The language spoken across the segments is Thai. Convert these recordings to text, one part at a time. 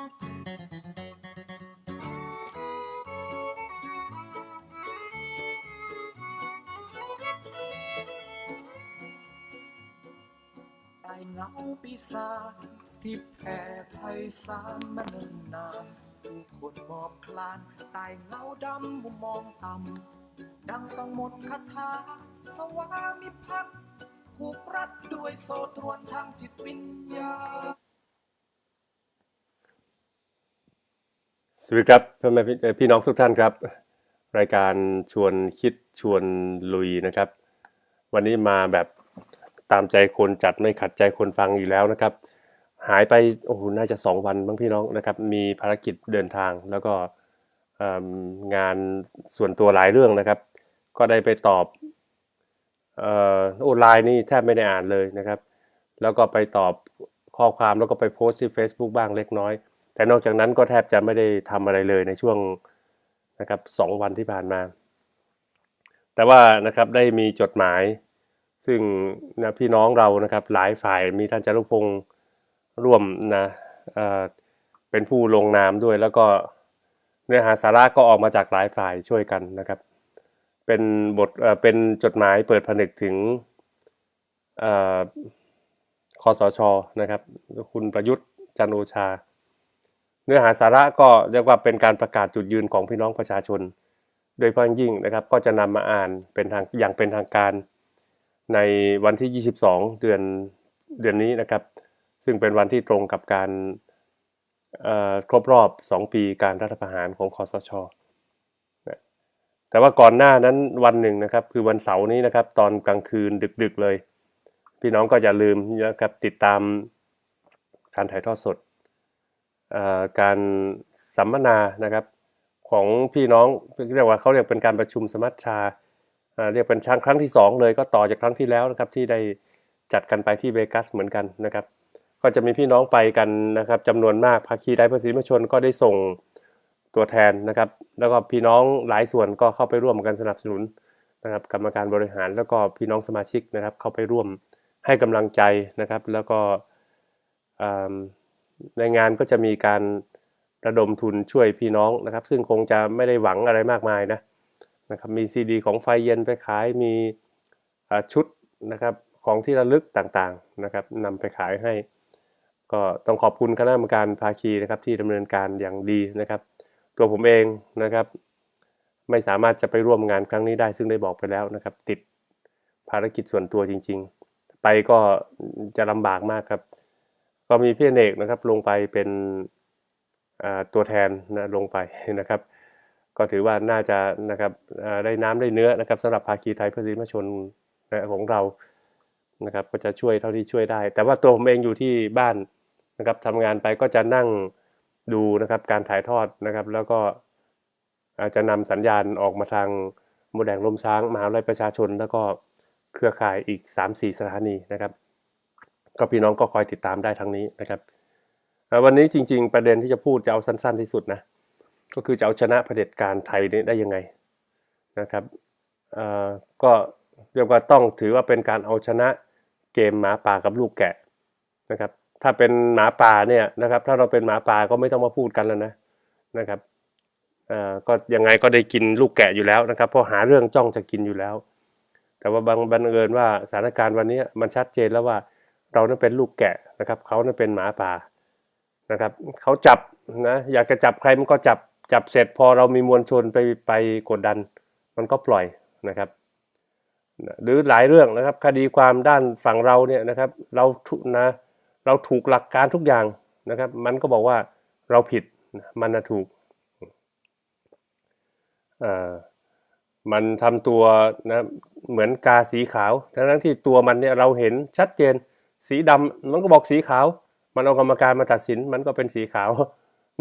ไอเงาปีศาจที่แผ่ไพศาลมาเนิ่นนานผู้คนมอบคลานตายเงาดำมุมมองต่ำดังต้องหมดคาถาสวามิภักดิ์ผูกรัดด้วยโซ่ตรวนทางจิตวิญญาณ วัสดีครับพ่อแม่พี่น้องทุกท่านครับ รายการชวนคิดชวนลุยนะครับ วันนี้มาแบบตามใจคนจัดไม่ขัดใจคนฟังอยู่แล้วนะครับ หายไปโอ้โหน่าจะสองวันบ้างพี่น้องนะครับ มีภารกิจเดินทางแล้วก็งานส่วนตัวหลายเรื่องนะครับ ก็ได้ไปตอบออโอไลน์นี่แทบไม่ได้อ่านเลยนะครับ แล้วก็ไปตอบข้อความแล้วก็ไปโพสต์ที่ Facebook บ้างเล็กน้อย แต่นอกจากนั้นก็แทบจะไม่ได้ทำอะไรเลยในช่วงนะครับสองวันที่ผ่านมา แต่ว่านะครับได้มีจดหมาย ซึ่งนะพี่น้องเรานะครับหลายฝ่ายมีท่านจารุพงศ์ร่วมนะเเป็นผู้ลงนามด้วยแล้วก็เนื้อหาสาระก็ออกมาจากหลายฝ่ายช่วยกันนะครับ เป็นบทเเป็นจดหมายเปิดผนึกถึงเอ่อคอสชนะครับ คุณประยุทธ์จันโอชา เนื้อหาสาระก็เรียกว่าเป็นการประกาศจุดยืนของพี่น้องประชาชน โดยเพิ่งยิ่งนะครับก็จะนำมาอ่านเป็นทางอย่างเป็นทางการ ในวันที่ 22 เดือนเดือนนี้นะครับ ซึ่งเป็นวันที่ตรงกับการครบรอบ 2 ปีการรัฐประหารของคอสชแต่ว่าก่อนหน้านั้นวันหนึ่งนะครับ คือวันเสาร์นี้นะครับ ตอนกลางคืนดึกๆเลย พี่น้องก็อย่าลืมนะครับติดตามการถ่ายทอดสด การสัมมนานะครับของพี่น้องเรียกว่าเขาเรียกเป็นการประชุมสมัชชาเเรียกเป็นครั้งครั้งที่ 2 เลยก็ต่อจากครั้งที่แล้วนะครับที่ได้จัดกันไปที่เวกัสเหมือนกันนะครับ ก็จะมีพี่น้องไปกันนะครับจำนวนมากภาคีไทยเพื่อสิทธิมนุษยชนก็ได้ส่งตัวแทนนะครับ แล้วก็พี่น้องหลายส่วนก็เข้าไปร่วมกันสนับสนุนนะครับ กรรมการบริหารแล้วก็พี่น้องสมาชิกนะครับ เข้าไปร่วมให้กำลังใจนะครับ แล้วก็ ในงานก็จะมีการระดมทุนช่วยพี่น้องนะครับ ซึ่งคงจะไม่ได้หวังอะไรมากมายนะนะครับมีซีดีของไฟเย็นไปขายมีชุดนะครับของที่ระลึกต่างๆนะครับนำไปขายให้ ก็ต้องขอบคุณคณะกรรมการภาคีนะครับที่ดำเนินการอย่างดีนะครับ ตัวผมเองนะครับ ไม่สามารถจะไปร่วมงานครั้งนี้ได้ ซึ่งได้บอกไปแล้วนะครับ ติดภารกิจส่วนตัวจริง ๆ ไปก็จะลำบากมากครับ ก็มีพี่อเนกนะครับลงไปเป็นตัวแทนนะลงไปนะครับ ก็ถือว่าน่าจะนะครับได้น้ำได้เนื้อนะครับสำหรับภาคีไทยเพื่อสิทธิมชนนะของเรานะครับก็จะช่วยเท่าที่ช่วยได้ แต่ว่าตัวผมเองอยู่ที่บ้านนะครับทำงานไปก็จะนั่งดูนะครับการถ่ายทอดนะครับ แล้วก็อาจจะนำสัญญาณออกมาทางโมแดงลมช้างมหาวิทยาลัยประชาชน แล้วก็เครือข่ายอีก 3-4 สถานีนะครับ ก็พี่น้องก็คอยติดตามได้ทั้งนี้นะครับวันนี้จริง ๆ ประเด็นที่จะพูดจะเอาสั้น ๆที่สุดนะก็คือจะเอาชนะเผด็จการไทยนี้ได้ยังไงนะครับก็เรียกว่าต้องถือว่าเป็นการเอาชนะเกมหมาป่ากับลูกแกะนะครับถ้าเป็นหมาป่าเนี่ยนะครับถ้าเราเป็นหมาป่าก็ไม่ต้องมาพูดกันแล้วนะนะครับก็ยังไงก็ได้กินลูกแกะอยู่แล้วนะครับเพราะหาเรื่องจ้องจะกินอยู่แล้ว แต่ว่าบางบังเอิญว่าสถานการณ์วันนี้มันชัดเจนแล้วว่า เรานั้นเป็นลูกแกะนะครับเขานั้นเป็นหมาป่านะครับเขาจับนะอยากจะจับใครมันก็จับจับเสร็จพอเรามีมวลชนไปไปกดดัน มันก็ปล่อยนะครับ หรือหลายเรื่องนะครับ คดีความด้านฝั่งเราเนี่ยนะครับเราทุนะเราถูกหลักการทุกอย่างนะครับ มันก็บอกว่าเราผิดมันนะถูกอ่ามันทำตัวนะเหมือนกาสีขาว ทั้งนั้นที่ตัวมันเนี่ยเราเห็นชัดเจน สีดำมันก็บอกสีขาว มันเอากรรมการมาตัดสินมันก็เป็นสีขาว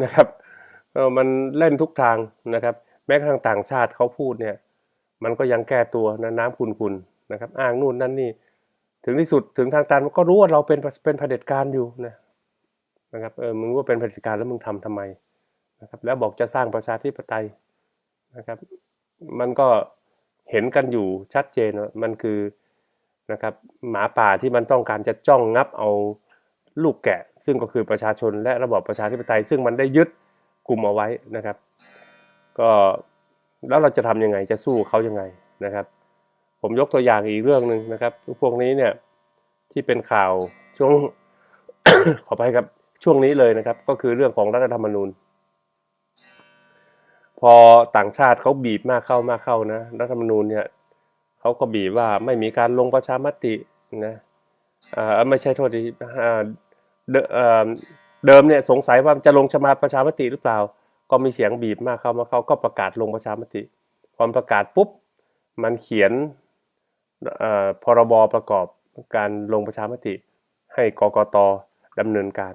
นะครับเออมันเล่นทุกทางนะครับ แม้กระทั่งต่างชาติเขาพูดเนี่ย มันก็ยังแก้ตัวนะน้ำคุนๆนะครับ อ้างนู่นนั่นนี่ ถึงที่สุดถึงทางตันมันก็รู้ว่าเราเป็นเป็นเผด็จการอยู่นะนะครับเออมึงว่าเป็นเผด็จการแล้วมึงทำทำไมนะครับแล้วบอกจะสร้างประชาธิปไตยนะครับ มันก็เห็นกันอยู่ชัดเจนว่ามันคือ นะครับหมาป่าที่มันต้องการจะจ้องงับเอาลูกแกะ ซึ่งก็คือประชาชนและระบอบประชาธิปไตย ซึ่งมันได้ยึดกลุ่มเอาไว้นะครับ ก็แล้วเราจะทำยังไงจะสู้เขายังไงนะครับ ผมยกตัวอย่างอีกเรื่องหนึ่งนะครับ พวกนี้เนี่ยที่เป็นข่าวช่วงขอไปครับช่วงนี้เลยนะครับ ก็คือเรื่องของรัฐธรรมนูญ พอต่างชาติเขาบีบมากเข้ามากเข้านะรัฐธรรมนูญเนี่ย เขาก็บีบว่าไม่มีการลงประชามตินะอ่าไม่ใช่โทษดีอ่าเดเอ่อเดิมเนี่ยสงสัยว่าจะลงชมาประชามติหรือเปล่า ก็มีเสียงบีบมากเข้ามาเขาก็ประกาศลงประชามติพอประกาศปุ๊บมันเขียนอ่อพรบประกอบการลงประชามติ ให้กกตดำเนินการ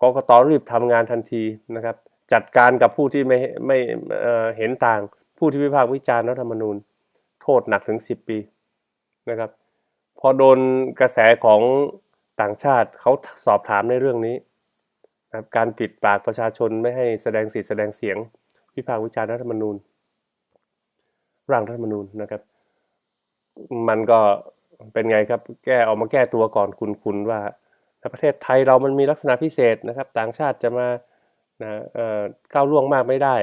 กกตรีบทำงานทันทีนะครับ จัดการกับผู้ที่ไม่ไม่อ่อเห็นต่าง ผู้ที่วิพากษ์วิจารณ์รัฐธรรมนูญ โทษหนักถึง 10 ปีนะครับ พอโดนกระแสของต่างชาติเขาสอบถามในเรื่องนี้นะครับการปิดปากประชาชนไม่ให้แสดงสิทธิแสดงเสียงวิพากษ์วิจารณ์รัฐธรรมนูญ ร่างรัฐธรรมนูญนะครับ มันก็เป็นไงครับแก้ออกมาแก้ตัวก่อนคุณคุณว่าประเทศไทยเรามันมีลักษณะพิเศษนะครับ ต่างชาติจะมานะเอ่อก้าวล่วงมากไม่ได้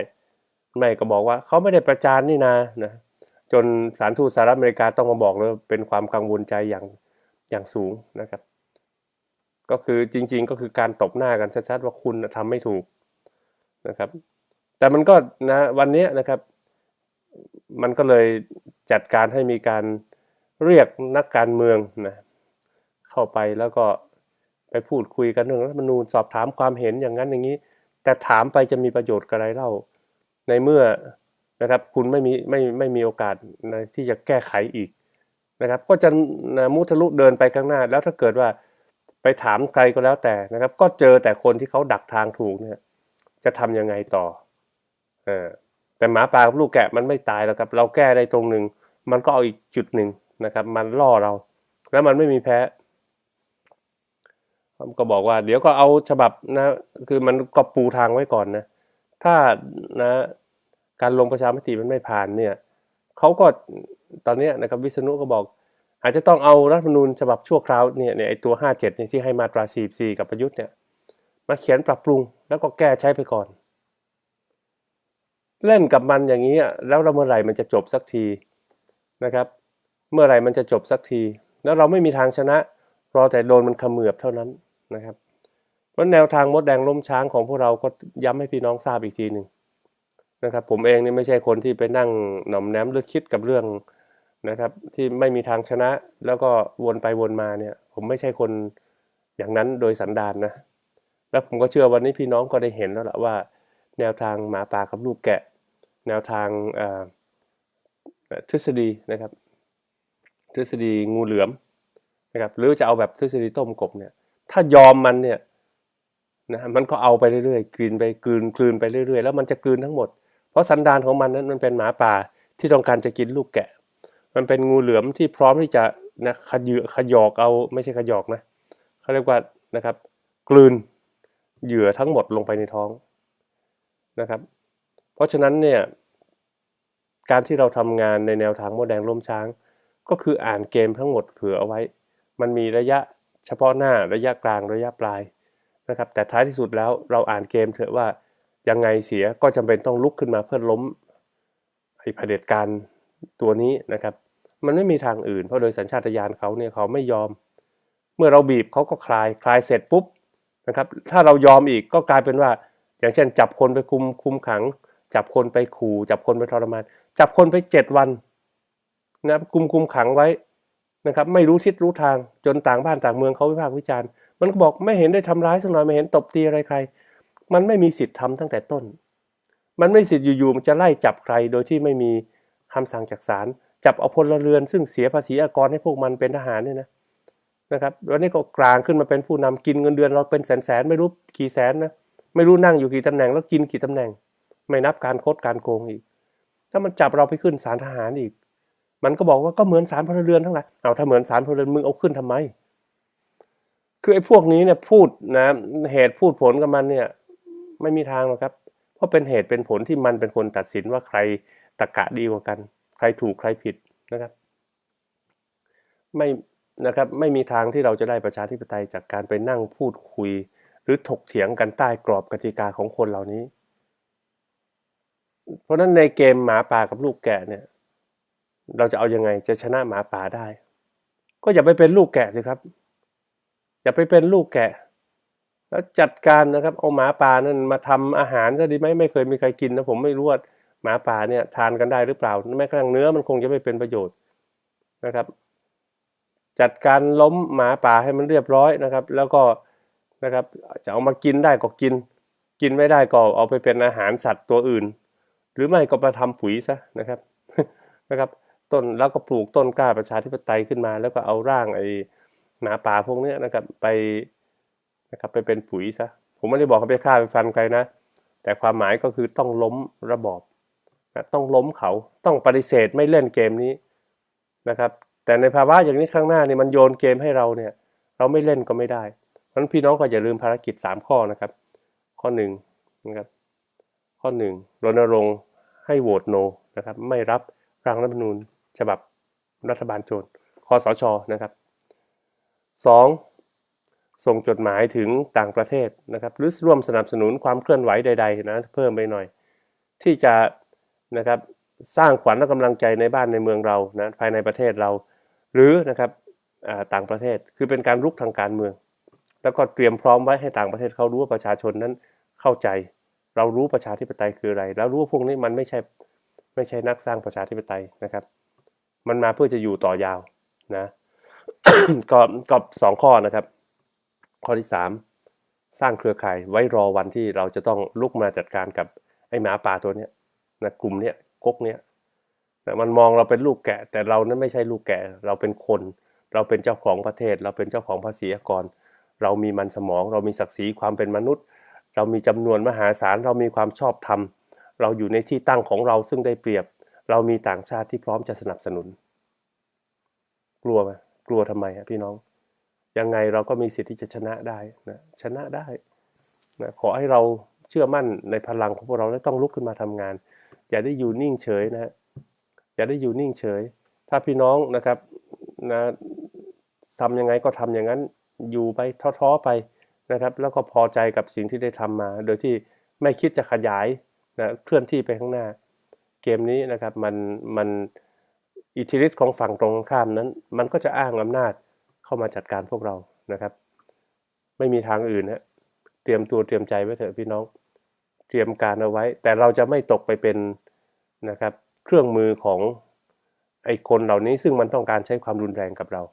ไม่ก็บอกว่าเขาไม่ได้ประจานนี่นานะ จนสารทูตสหรัฐอเมริกาต้องมาบอกเลยว่าเป็นความกังวลใจอย่างอย่างสูงนะครับ ก็คือจริง ๆ ก็คือการตบหน้ากันชัดๆว่าคุณน่ะทำไม่ถูกนะครับ แต่มันก็นะวันนี้นะครับ มันก็เลยจัดการให้มีการเรียกนักการเมืองนะเข้าไปแล้วก็ไปพูดคุยกันเรื่องรัฐธรรมนูญสอบถามความเห็นอย่างนั้นอย่างนี้ แต่ถามไปจะมีประโยชน์กับอะไรเล่า ในเมื่อ นะครับ คุณไม่มีไม่ไม่มีโอกาสนะที่จะแก้ไขอีกนะครับ ก็จะนะมุทะลุเดินไปข้างหน้า แล้วถ้าเกิดว่าไปถามใครก็แล้วแต่นะครับ ก็เจอแต่คนที่เขาดักทางถูกเนี่ยจะทำยังไงต่อเออแต่หมาป่ากับลูกแกะมันไม่ตายหรอกครับ เราแก้ได้ตรงหนึ่งมันก็เอาอีกจุดหนึ่งนะครับ มันล่อเรา แล้วมันไม่มีแพ้ก็บอกว่าเดี๋ยวก็เอาฉบับนะ คือมันก็ปูทางไว้ก่อนนะ ถ้านะ การลงประชามติมันไม่ผ่านเนี่ยเขาก็ตอนนี้นะครับวิษณุก็บอก อาจจะต้องเอารัฐมนูญฉบับชั่วคราวเนี่ยเนี่ยไอตัว 57เนี่ยที่ให้มาตรา 44 กับประยุทธ์เนี่ยมาเขียนปรับปรุงแล้วก็แก้ใช้ไปก่อน เล่นกับมันอย่างนี้แล้วเราเมื่อไหร่มันจะจบสักทีนะครับ เมื่อไหร่มันจะจบสักที แล้วเราไม่มีทางชนะ รอแต่โดนมันขมือบเท่านั้นนะครับเพราะแนวทางมดแดงล้มช้างของพวกเราก็ย้ำให้พี่น้องทราบอีกทีหนึ่ง นะครับ ผมเองนี่ไม่ใช่คนที่ไปนั่งหน่อมแนมหรือคิดกับเรื่องนะครับ ที่ไม่มีทางชนะแล้วก็วนไปวนมาเนี่ย ผมไม่ใช่คนอย่างนั้นโดยสันดานนะแล้วผมก็เชื่อวันนี้พี่น้องก็ได้เห็นแล้วล่ะว่า แนวทางหมาป่ากับลูกแกะ แนวทางอ่อทฤษฎีนะครับ ทฤษฎีงูเหลือมนะครับ หรือจะเอาแบบทฤษฎีต้มกบเนี่ย ถ้ายอมมันเนี่ยนะมันก็เอาไปเรื่อยๆกลืนไปกลืนกลืนไปเรื่อยๆ แล้วมันจะกลืนทั้งหมด ราะสันดานของมันนั้นมันเป็นหมาป่าที่ต้องการจะกินลูกแกะ มันเป็นงูเหลือมที่พร้อมที่จะนะขยือขยอกเอาไม่ใช่ขยอกนะเขาเรียกว่านะครับ กลืนเหยื่อทั้งหมดลงไปในท้องนะครับ เพราะฉะนั้นเนี่ยการที่เราทำงานในแนวทางโมดแดงร่มช้าง ก็คืออ่านเกมทั้งหมดเผื่อเอาไว้ มันมีระยะเฉพาะหน้าระยะกลางระยะปลายนะครับ แต่ท้ายที่สุดแล้วเราอ่านเกมเถอะว่า ยังไงเสียก็จำเป็นต้องลุกขึ้นมาเพื่อล้มไอ้เผด็จการตัวนี้นะครับ มันไม่มีทางอื่นเพราะโดยสัญชาตญาณเขาเนี่ยเขาไม่ยอม เมื่อเราบีบเขาก็คลายคลายเสร็จปุ๊บนะครับถ้าเรายอมอีกก็กลายเป็นว่า อย่างเช่น จับคนไปคุมคุมขัง จับคนไปขู่จับคนไปทรมาน จับคนไปเจ็ดวันนะคุมคุมขังไว้นะครับ ไม่รู้ทิศรู้ทางจนต่างบ้านต่างเมืองเขาวิพากษ์วิจารณ์ มันก็บอกไม่เห็นได้ทำร้ายสักหน่อยไม่เห็นตบตีอะไรใคร มันไม่มีสิทธิ์ทำตั้งแต่ต้น มันไม่สิทธิ์อยู่ๆมันจะไล่จับใครโดยที่ไม่มีคำสั่งจากศาลจับเอาพลเรือน ซึ่งเสียภาษีอากรให้พวกมันเป็นทหารเนี่ยนะนะครับวันนี้ก็กลางขึ้นมาเป็นผู้นำกินเงินเดือนเราเป็นแสนๆไม่รู้กี่แสนนะไม่รู้นั่งอยู่กี่ตำแหน่งแล้วกินกี่ตำแหน่ง ไม่นับการโคดการโกงอีก ถ้ามันจับเราไปขึ้นศาลทหารอีก มันก็บอกว่าก็เหมือนศาลพลเรือนทั้งหลายเอาถ้าเหมือนศาลพลเรือนมึงเอาขึ้นทำไม คือไอ้พวกนี้เนี่ยพูดนะเหตุพูดผลกับมันเนี่ย ไม่มีทางหรอกครับ เพราะเป็นเหตุเป็นผลที่มันเป็นคนตัดสินว่าใครตะกะดีกว่ากัน ใครถูกใครผิดนะครับ ไม่นะครับไม่มีทางที่เราจะได้ประชาธิปไตยจากการไปนั่งพูดคุย หรือถกเถียงกันใต้กรอบกติกาของคนเหล่านี้ เพราะฉะนั้นในเกมหมาป่ากับลูกแกะเนี่ย เราจะเอายังไงจะชนะหมาป่าได้ ก็อย่าไปเป็นลูกแกะสิครับ อย่าไปเป็นลูกแกะ แล้วจัดการนะครับเอาหมาป่านั่นมาทำอาหารซะดีไหมไม่เคยมีใครกินนะผมไม่รู้ว่าหมาป่าเนี่ยทานกันได้หรือเปล่าแม้กระทั่งเนื้อมันคงจะไม่เป็นประโยชน์นะครับ จัดการล้มหมาป่าให้มันเรียบร้อยนะครับ แล้วก็นะครับจะเอามากินได้ก็กิน กินไม่ได้ก็เอาไปเป็นอาหารสัตว์ตัวอื่น หรือไม่ก็มาทำปุ๋ยซะนะครับนะครับ ต้นแล้วก็ปลูกต้นกล้าประชาธิปไตยขึ้นมา แล้วก็เอาร่างไอ้หมาป่าพวกนี้นะครับไป นะครับไปเป็นปุ๋ยซะผมไม่ได้บอกให้ไปฆ่าไปฟันใครนะ แต่ความหมายก็คือต้องล้มระบอบนะต้องล้มเขาต้องปฏิเสธไม่เล่นเกมนี้นะครับ แต่ในภาวะอย่างนี้ข้างหน้าเนี่ยมันโยนเกมให้เราเนี่ย เราไม่เล่นก็ไม่ได้เพราะฉะนั้นพี่น้องก็อย่าลืมภารกิจ 3 ข้อนะครับ ข้อ1นะครับข้อ1รณรงค์ให้โหวตโนนะครับ ไม่รับร่างรัฐธรรมนูญฉบับรัฐบาลโจรคอสชนะครับ 2. ส่งจดหมายถึงต่างประเทศนะครับ หรือร่วมสนับสนุนความเคลื่อนไหวใดๆนะเพิ่มไปหน่อย ที่จะนะครับสร้างขวัญและกำลังใจในบ้านในเมืองเรานะภายในประเทศเรา หรือนะครับต่างประเทศคือเป็นการรุกทางการเมือง แล้วก็เตรียมพร้อมไว้ให้ต่างประเทศเขารู้ว่าประชาชนนั้นเข้าใจ เรารู้ประชาธิปไตยคืออะไร แล้วรู้ว่าพวกนี้มันไม่ใช่ไม่ใช่นักสร้างประชาธิปไตยนะครับ มันมาเพื่อจะอยู่ต่อยาวนะก็ก็สองข้อนะครับ ข้อที่ 3 สร้างเครือข่ายไว้รอวันที่เราจะต้องลุกมาจัดการกับไอ้หมาป่าตัวเนี้ยนะกลุ่มเนี้ยก๊กเนี้ยนะมันมองเราเป็นลูกแกะ แต่เรานั้นไม่ใช่ลูกแกะ เราเป็นคน เราเป็นเจ้าของประเทศ เราเป็นเจ้าของภาษีอากร เรามีมันสมอง เรามีศักดิ์ศรีความเป็นมนุษย์ เรามีจำนวนมหาศาล เรามีความชอบธรรม เราอยู่ในที่ตั้งของเราซึ่งได้เปรียบ เรามีต่างชาติที่พร้อมจะสนับสนุน กลัวไหมกลัวทำไมอะพี่น้อง ยังไงเราก็มีสิทธิ์ที่จะชนะได้นะชนะได้นะขอให้เราเชื่อมั่นในพลังของพวกเราและต้องลุกขึ้นมาทำงาน อย่าได้อยู่นิ่งเฉยนะฮะอย่าได้อยู่นิ่งเฉย ถ้าพี่น้องนะครับนะทำยังไงก็ทำอย่างนั้นอยู่ไปท้อๆไปนะครับ แล้วก็พอใจกับสิ่งที่ได้ทำมา โดยที่ไม่คิดจะขยายนะเคลื่อนที่ไปข้างหน้า เกมนี้นะครับมันมันอิทธิฤทธิ์ของฝั่งตรงข้ามนั้น มันก็จะอ้างอำนาจ เข้ามาจัดการพวกเรานะครับ ไม่มีทางอื่นนะเตรียมตัวเตรียมใจไว้เถอะพี่น้อง เตรียมการเอาไว้ แต่เราจะไม่ตกไปเป็นนะครับ เครื่องมือของไอ้คนเหล่านี้ซึ่งมันต้องการใช้ความรุนแรงกับเรา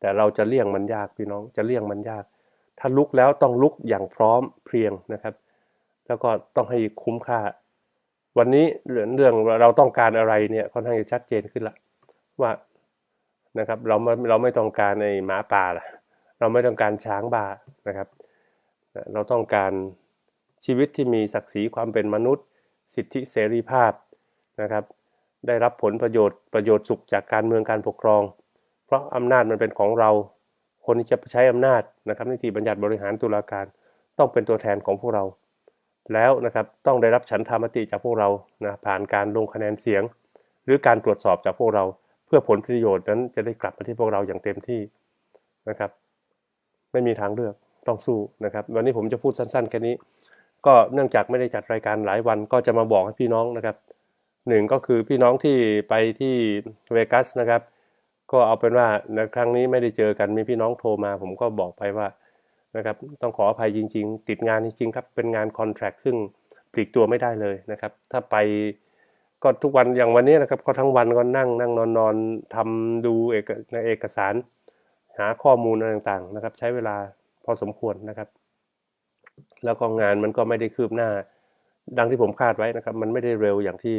แต่เราจะเลี่ยงมันยากพี่น้องจะเลี่ยงมันยาก ถ้าลุกแล้วต้องลุกอย่างพร้อมเพรียงนะครับ แล้วก็ต้องให้คุ้มค่า วันนี้เรื่องเรื่องเราต้องการอะไรเนี่ยค่อนข้างจะชัดเจนขึ้นละว่า นะครับเราไม่เราไม่ต้องการไอ้หมาป่าละเราไม่ต้องการช้างบ้านะครับ เราต้องการชีวิตที่มีศักดิ์ศรีความเป็นมนุษย์ สิทธิเสรีภาพนะครับ ได้รับผลประโยชน์ประโยชน์สุขจากการเมืองการปกครอง เพราะอำนาจมันเป็นของเรา คนที่จะใช้อำนาจนะครับนิติบัญญัติบริหารตุลาการต้องเป็นตัวแทนของพวกเรา แล้วนะครับต้องได้รับฉันทามติจากพวกเรานะผ่านการลงคะแนนเสียง หรือการตรวจสอบจากพวกเรา พื่อผลประโยชน์นั้นจะได้กลับมาที่พวกเราอย่างเต็มที่นะครับ ไม่มีทางเลือกต้องสู้นะครับ วันนี้ผมจะพูดสั้นๆแค่นี้ ก็เนื่องจากไม่ได้จัดรายการหลายวันก็จะมาบอกให้พี่น้องนะครับหนึ่งก็คือพี่น้องที่ไปที่เวกัสนะครับ ก็เอาเป็นว่าในครั้งนี้ไม่ได้เจอกันมีพี่น้องโทรมา ผมก็บอกไปว่านะครับ ต้องขออภัยจริง ๆ ติดงานจริงๆครับเป็นงานคอนแท c t ซึ่งปลีกตัวไม่ได้เลยนะครับ ถ้าไป ก็ทุกวันอย่างวันนี้นะครับ ก็ทั้งวันก็นั่งนั่งนอนนอนทำดูเอกในเอกสาร หาข้อมูลอะไรต่างๆนะครับ ใช้เวลาพอสมควรนะครับ แล้วก็งานมันก็ไม่ได้คืบหน้า ดังที่ผมคาดไว้นะครับ มันไม่ได้เร็วอย่างที่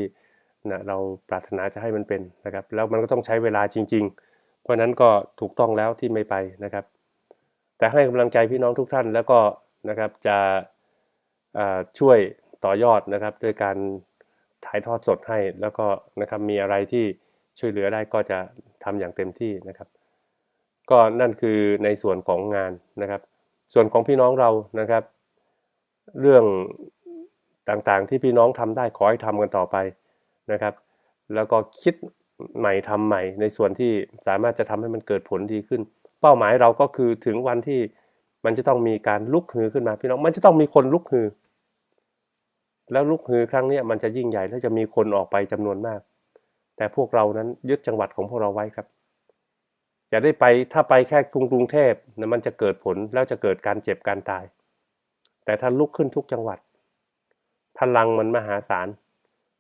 นะเราปรารถนาจะให้มันเป็นนะครับ แล้วมันก็ต้องใช้เวลาจริง ๆ เพราะนั้นก็ถูกต้องแล้วที่ไม่ไปนะครับ แต่ให้กำลังใจพี่น้องทุกท่านแล้วก็นะครับจะช่วยต่อยอดนะครับด้วยการ ถ่ายทอดสดให้แล้วก็นะครับมีอะไรที่ช่วยเหลือได้ก็จะทำอย่างเต็มที่นะครับ ก็นั่นคือในส่วนของงานนะครับ ส่วนของพี่น้องเรานะครับ เรื่องต่างๆที่พี่น้องทำได้ขอให้ทำกันต่อไปนะครับ แล้วก็คิดใหม่ทำใหม่ ในส่วนที่สามารถจะทำให้มันเกิดผลดีขึ้น เป้าหมายเราก็คือถึงวันที่มันจะต้องมีการลุกฮือขึ้นมาพี่น้องมันจะต้องมีคนลุกฮือ แล้วลุกฮือครั้งนี้มันจะยิ่งใหญ่และจะมีคนออกไปจำนวนมาก แต่พวกเรานั้นยึดจังหวัดของพวกเราไว้ครับอย่าได้ไปถ้าไปแค่กรุงกรุงเทพนะมันจะเกิดผลแล้วจะเกิดการเจ็บการตาย แต่ถ้าลุกขึ้นทุกจังหวัด พลังมันมหาศาล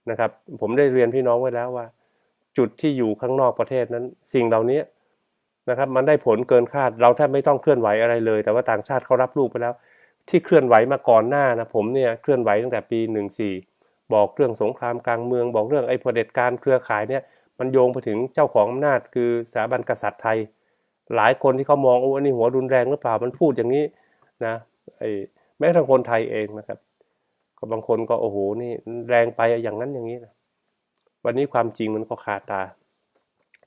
นะครับ ผมได้เรียนพี่น้องไว้แล้วว่า จุดที่อยู่ข้างนอกประเทศนั้น สิ่งเหล่านี้นะครับ มันได้ผลเกินคาด เราแทบไม่ต้องเคลื่อนไหวอะไรเลย แต่ว่าต่างชาติเขารับรู้ไปแล้ว ที่เคลื่อนไหวมาก่อนหน้านะผมเนี่ยเคลื่อนไหวตั้งแต่ปี 14 บอกเรื่องสงครามกลางเมือง บอกเรื่องไอ้เผด็จการเครือข่ายเนี่ยมันโยงไปถึงเจ้าของอำนาจคือสถาบันกษัตริย์ไทย หลายคนที่เขามองโอ้อันนี้หัวรุนแรงหรือเปล่ามันพูดอย่างนี้นะไอ้แม้ทั่งคนไทยเองนะครับ ก็บางคนก็โอ้โหนี่แรงไปอย่างนั้นอย่างนี้นะวันนี้ความจริงมันก็คาตา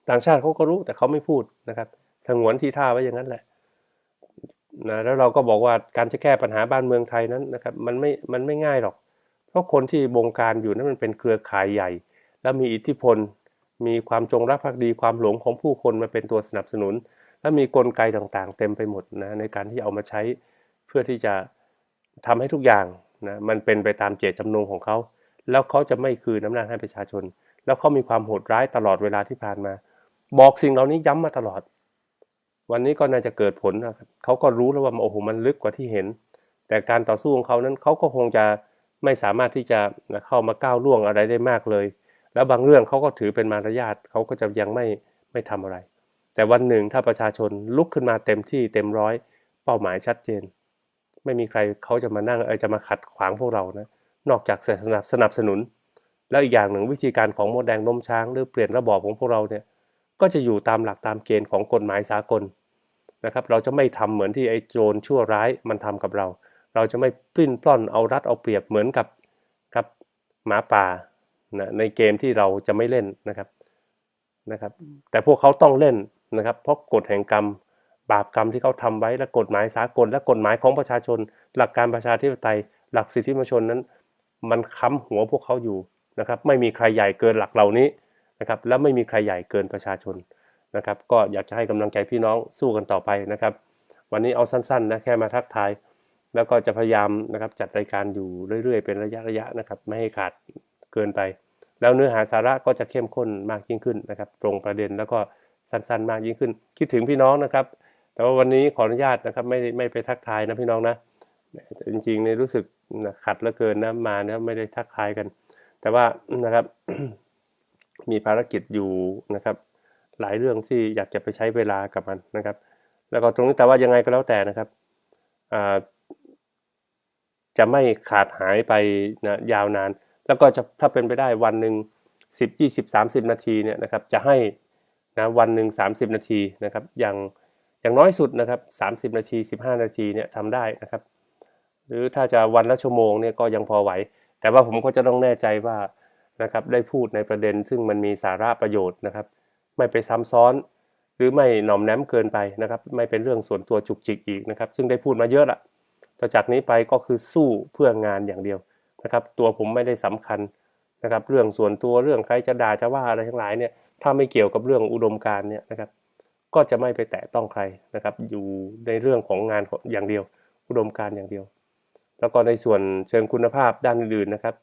ต่างชาติเขาก็รู้แต่เขาไม่พูดนะครับ สงวนที่ท่าไว้อย่างนั้นแหละ นะแล้วเราก็บอกว่าการจะแก้ปัญหาบ้านเมืองไทยนั้นนะครับมันไม่มันไม่ง่ายหรอก เพราะคนที่บงการอยู่นั้นมันเป็นเครือข่ายใหญ่ แล้วมีอิทธิพล มีความจงรักภักดีความหลงของผู้คนมาเป็นตัวสนับสนุน และมีกลไกต่างๆ เต็มไปหมดนะในการที่เอามาใช้เพื่อที่จะทำให้ทุกอย่างนะมันเป็นไปตามเจตจำนงของเขา แล้วเขาจะไม่คืนอำหนาจให้ประชาชน แล้วเขามีความโหดร้ายตลอดเวลาที่ผ่านมา บอกสิ่งเหล่านี้ย้ำมาตลอด วันนี้ก็น่าจะเกิดผลนะครับเขาก็รู้แล้วว่าโอ้โหมันลึกกว่าที่เห็น แต่การต่อสู้ของเขานั้นเขาก็คงจะไม่สามารถที่จะเข้ามาก้าวล่วงอะไรได้มากเลย แล้วบางเรื่องเขาก็ถือเป็นมารยาทเขาก็จะยังไม่ไม่ทำอะไร แต่วันหนึ่งถ้าประชาชนลุกขึ้นมาเต็มที่เต็มร้อย เป้าหมายชัดเจน ไม่มีใครเขาจะมานั่งเออจะมาขัดขวางพวกเรานะนอกจากสนับสนับสนุน แล้วอีกอย่างหนึ่งวิธีการของโมดแดงนมช้าง หรือเปลี่ยนระบอบของพวกเราเนี่ย ก็จะอยู่ตามหลักตามเกณฑ์ของกฎหมายสากลนะครับ เราจะไม่ทำเหมือนที่ไอ้โจรชั่วร้ายมันทำกับเรา เราจะไม่ปลิ้นปล้อนเอารัดเอาเปรียบเหมือนกับกับหมาป่านะในเกมที่เราจะไม่เล่นนะครับนะครับ แต่พวกเขาต้องเล่นนะครับ เพราะกฎแห่งกรรมบาปกรรมที่เขาทำไว้และกฎหมายสากล และกฎหมายของประชาชน หลักการประชาธิปไตย หลักสิทธิมนุษยชนนั้น มันค้ำหัวพวกเขาอยู่นะครับ ไม่มีใครใหญ่เกินหลักเหล่านี้ นะครับและไม่มีใครใหญ่เกินประชาชนนะครับก็อยากจะให้กำลังใจพี่น้องสู้กันต่อไปนะครับ วันนี้เอาสั้นๆนะแค่มาทักทาย แล้วก็จะพยายามนะครับจัดรายการอยู่เรื่อยๆ เป็นระยะๆนะครับไม่ให้ขาดเกินไป แล้วเนื้อหาสาระก็จะเข้มข้นมากยิ่งขึ้นนะครับ ตรงประเด็นแล้วก็สั้นๆ มากยิ่งขึ้น คิดถึงพี่น้องนะครับ แต่ว่าวันนี้ขออนุญาตนะครับไม่ไม่ไปทักทายนะพี่น้องนะจริงๆในรู้สึกขัดเหลือเกินนะมานะไม่ได้ทักทายกัน แต่ว่านะครับ มีภารกิจอยู่นะครับ หลายเรื่องที่อยากจะไปใช้เวลากับมันนะครับ แล้วก็ตรงนี้แต่ว่ายังไงก็แล้วแต่นะครับจะไม่ขาดหายไปนะยาวนาน แล้วก็จะถ้าเป็นไปได้วันหนึ่ง10 20 30 นาทีเนี่ยนะครับจะให้นะวันหนึ่ง30 นาทีนะครับอย่างอย่างน้อยสุดนะครับ30 นาที 15 นาทีเนี่ยทำได้นะครับ หรือถ้าจะวันละชั่วโมงเนี่ยก็ยังพอไหว แต่ว่าผมก็จะต้องแน่ใจว่า นะครับได้พูดในประเด็นซึ่งมันมีสาระประโยชน์นะครับ ไม่ไปซ้ำซ้อน หรือไม่หน่อมแนมเกินไปนะครับ ไม่เป็นเรื่องส่วนตัวจุกจิกอีกนะครับ ซึ่งได้พูดมาเยอะละต่อจากนี้ไปก็คือสู้เพื่องานอย่างเดียวนะครับ ตัวผมไม่ได้สำคัญนะครับ เรื่องส่วนตัวเรื่องใครจะด่าจะว่าอะไรทั้งหลายเนี่ยถ้าไม่เกี่ยวกับเรื่องอุดมการณ์เนี่ยนะครับ ก็จะไม่ไปแตะต้องใครนะครับ อยู่ในเรื่องของงานอย่างเดียว อุดมการณ์อย่างเดียว แล้วก็ในส่วนเชิงคุณภาพด้านอื่นๆนะครับ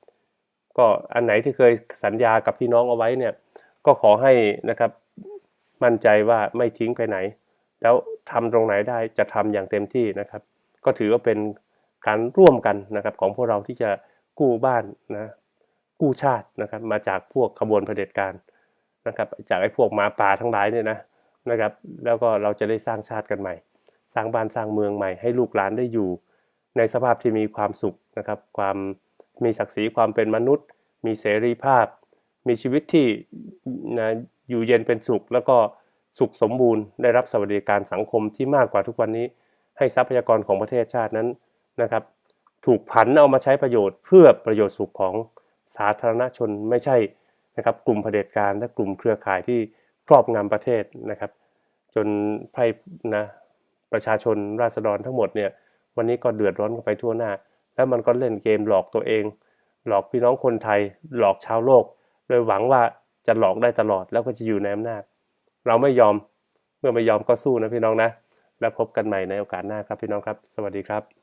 ก็อันไหนที่เคยสัญญากับพี่น้องเอาไว้เนี่ย ก็ขอให้นะครับมั่นใจว่าไม่ทิ้งไปไหน แล้วทำตรงไหนได้จะทำอย่างเต็มที่นะครับ ก็ถือว่าเป็นการร่วมกันนะครับของพวกเราที่จะกู้บ้านนะกู้ชาตินะครับ มาจากพวกขบวนเผด็จการนะครับ จากไอ้พวกหมาป่าทั้งหลายเนี่ยนะนะครับ แล้วก็เราจะได้สร้างชาติกันใหม่ สร้างบ้านสร้างเมืองใหม่ ให้ลูกหลานได้อยู่ในสภาพที่มีความสุขนะครับ ความ มีศักดิ์ศรีความเป็นมนุษย์ มีเสรีภาพ มีชีวิตที่นะอยู่เย็นเป็นสุข แล้วก็สุขสมบูรณ์ ได้รับสวัสดิการสังคมที่มากกว่าทุกวันนี้ ให้ทรัพยากรของประเทศชาตินั้นนะครับ ถูกผันเอามาใช้ประโยชน์ เพื่อประโยชน์สุขของสาธารณชนไม่ใช่นะครับกลุ่มเผด็จการและกลุ่มเครือข่ายที่ครอบงำประเทศนะครับ จนไพ่นะประชาชนราษฎรทั้งหมดเนี่ยวันนี้ก็เดือดร้อนกันไปทั่วหน้า แล้วมันก็เล่นเกมหลอกตัวเอง หลอกพี่น้องคนไทย หลอกชาวโลก โดยหวังว่าจะหลอกได้ตลอดแล้วก็จะอยู่ในอำนาจ เราไม่ยอม เมื่อไม่ยอมก็สู้นะพี่น้องนะ แล้วพบกันใหม่ในโอกาสหน้าครับพี่น้องครับ สวัสดีครับ